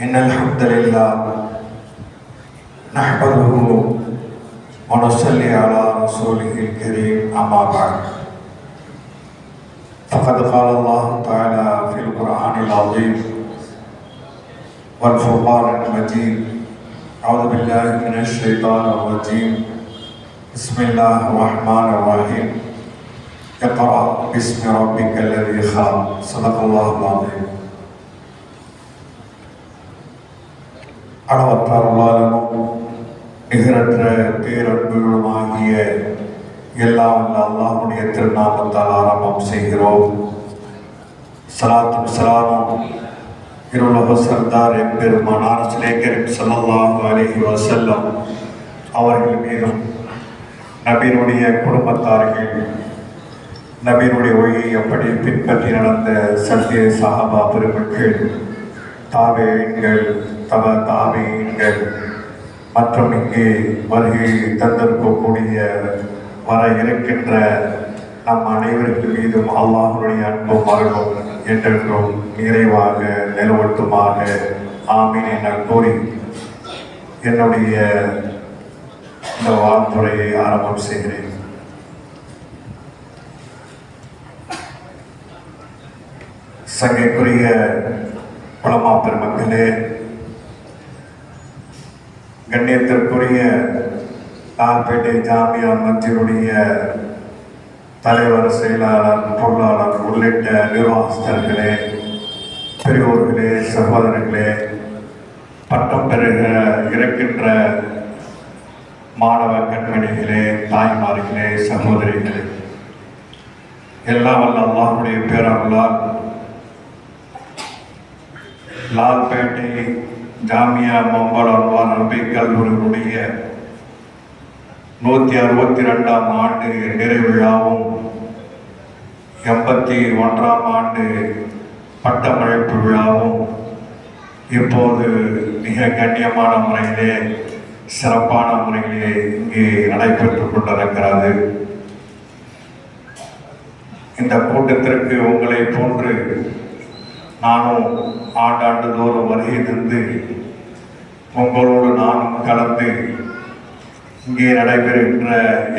إن الحمد لله نحمده ونصلي على رسوله الكريم أما بعد. فقد قال الله تعالى في القرآن العظيم والفرقان المجيد أعوذ بالله من الشيطان الرجيم. بسم الله الرحمن الرحيم. اقرأ باسم ربك الذي خلق صدق الله العظيم. அளவற்ற அருளாளனும் நிகரற்ற பேரன்புகளுமாகிய எல்லாம் வல்ல அல்லாஹ்வுடைய திருநாமத்தால் ஆரம்பம் செய்கிறோம். சலாத்தும் சலாமும் இருளக சர்தார் எம்பெருமானார் சிலேக்கரின் ஸல்லல்லாஹு அலஹி வசல்லம் அவர்கள் மீதும் நபீனுடைய குடும்பத்தார்கள் நபீனுடைய ஒழியை எப்படி பின்பற்றி நடந்த சத்திய சஹாபா பெருமக்கள் தாவேங்கள் தவ தாவேங்கள். மற்றும் இங்கே வருகை தந்திருக்கக்கூடிய வர இருக்கின்ற நம் அனைவர்கள் மீதும் அல்லாஹனுடைய அன்பும் மகளும் என்றென்றும் நிறைவாக நிலவட்டுமாக. ஆமீன் என கூறி என்னுடைய இந்த வாழ்த்துறையை ஆரம்பம் செய்கிறேன். சங்கைக்குரிய குளமா பெருமக்களே கண்ணியத்திற்குரிய லால்பேட்டை ஜாமியா மத்தியுடைய தலைவர் செயலாளர் பொருளாளர் உள்ளிட்ட நிர்வாகஸ்தர்களே பெரியோர்களே சகோதரர்களே பட்டம் பெறுக இருக்கின்ற மாணவ கண்மணிகளே தாய்மார்களே சகோதரிகளே எல்லாம் வல்ல அல்லாஹுடைய பேரர்களால் லால்பேட்டை ஜாமியா மொம்பல் அன்வார் அரபி கல்லூரியுடைய நூற்றி அறுபத்தி ரெண்டாம் ஆண்டு நிறைவிழாவும் எண்பத்தி ஒன்றாம் ஆண்டு பட்டமழைப்பு விழாவும் இப்போது மிக கண்ணியமான முறையிலே சிறப்பான முறையிலே இங்கே நடைபெற்றுக் கொண்டிருக்கிறது. இந்த கூட்டத்திற்கு உங்களை போன்று நானும் ஆண்டாண்டு தோறும் வருகை தந்து உங்களோடு நானும் கலந்து இங்கே நடைபெறுகின்ற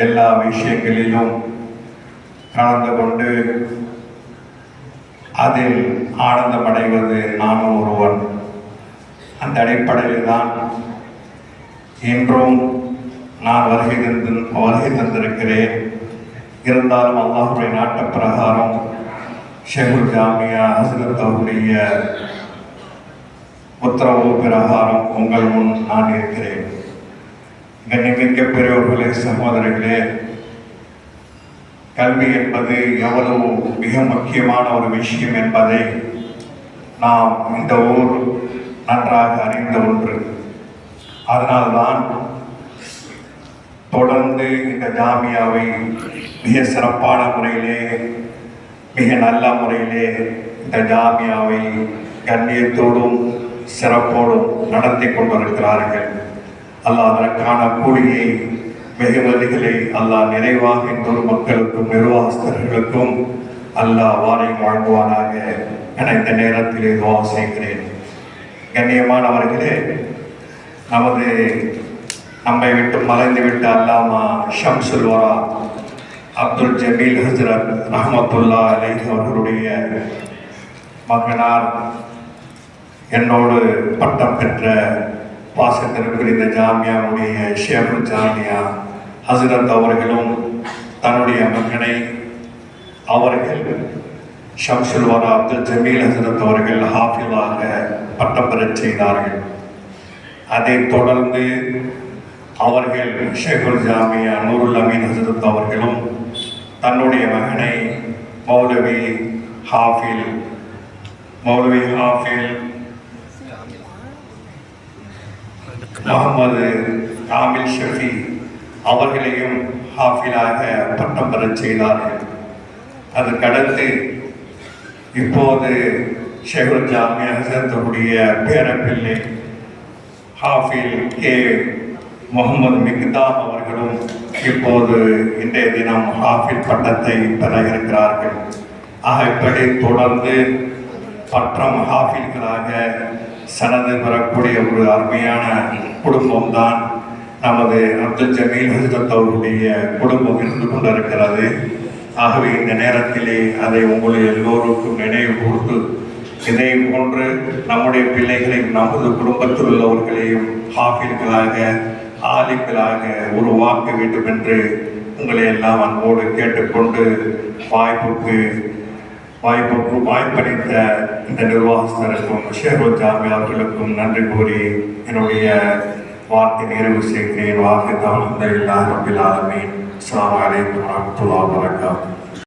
எல்லா விஷயங்களிலும் கலந்து கொண்டு அதில் ஆனந்தமடைவது நானும் ஒருவன். அந்த அடிப்படையில் தான் இன்றும் நான் வருகை தந்து வருகை தந்திருக்கிறேன். இருந்தாலும் அல்லாஹுடைய நாட்டு பிரகாரம் ஷேகுல் ஜாமியா ஹசரத் அவருடைய உத்தரவு பிரகாரம் உங்கள் முன் நான் இருக்கிறேன். கண்ணிமிக்க பெரியவர்களே சகோதரர்களே கல்வி என்பது எவ்வளவு மிக முக்கியமான ஒரு விஷயம் என்பதை நாம் இந்த ஊர் நன்றாக அறிந்த ஒன்று. அதனால்தான் தொடர்ந்து இந்த ஜாமியாவை மிக சிறப்பான முறையிலே மிக நல்ல முறையிலே இந்த ஜாமியாவை கண்ணியத்தோடும் சிறப்போடும் நடத்தி கொண்டிருக்கிறார்கள். அல்லாஹ் அதற்கான கூலியை வெகுமதிகளை அல்லாஹ் நிறைவாக இந்த மக்களுக்கும் நிர்வாகஸ்தர்களுக்கும் அல்லாஹ் வாரை வாழ்வானாக என இந்த நேரத்தில் துவா செய்கிறேன். கண்ணியமானவர்களே நமது நம்மை விட்டு மறைந்து விட்டு அல்லாமா ஷம்சுல் வரா அப்துல் ஜமீல் ஹசரத் ரஹமத்துல்லா அலை அவர்களுடைய மகனார் என்னோடு பட்டம் பெற்ற பாசத்திற்குரிய இந்த ஜாமியாவுடைய ஷேபு ஜாமியா ஹசரத் அவர்களும் தன்னுடைய மகனை அவர்கள் ஷம்சுல் வரா அப்துல் ஜமீல் ஹசரத் அவர்கள் ஹாஃபிலாக பட்டம் பெறச் செய்தார்கள். அதைத் தொடர்ந்து அவர்கள் ஷேகுல் ஜாமியா நூருல் அமீன் ஹசரத் அவர்களும் தன்னுடைய மகனை மௌலவி ஹாஃபில் மௌலவி ஹாஃபில் முகமது ஆமில் ஷஃபி அவர்களையும் ஹாஃபிலாக பட்டம் பெறச் செய்தார்கள். அது கடந்து இப்போது ஷேகுல் ஜாமியா ஹசரத்துடைய பேரப்பிள்ளை ஹாஃபில் கே முகமது மிக்தாம் அவர்களும் இப்போது இன்றைய தினம் ஹாஃபில் பட்டத்தை பெற இருக்கிறார்கள். ஆக இப்படி தொடர்ந்து பட்டம் ஹாஃபில்களாக சனது பெறக்கூடிய ஒரு அருமையான குடும்பம் தான் நமது அப்துல் ஜமீல் ஹசரத் அவர்களுடைய குடும்பம் இருந்து கொண்டிருக்கிறது. ஆகவே இந்த நேரத்திலே அதை உங்களை எல்லோருக்கும் நினைவு கொடுத்து இதை போன்று நம்முடைய பிள்ளைகளையும் நமது குடும்பத்தில் உள்ளவர்களையும் ஹாஃபில்களாக ஆலிம்களாக உருவாக்க வேண்டும் என்று உங்களை எல்லாம் அன்போடு கேட்டுக்கொண்டு வாய்ப்புக்கு வாய்ப்புக்கு வாய்ப்பளித்த இந்த நிர்வாகஸ்தருக்கும் ஷேருல் ஜாமி அவர்களுக்கும் நன்றி கூறி என்னுடைய வார்த்தை நிறைவு செய்கிறேன். வாக்கு தான் எல்லாரும் எல்லாருமே அஸ்லாம் வலைக்கம் வரமத்துல்லா வரகாத்து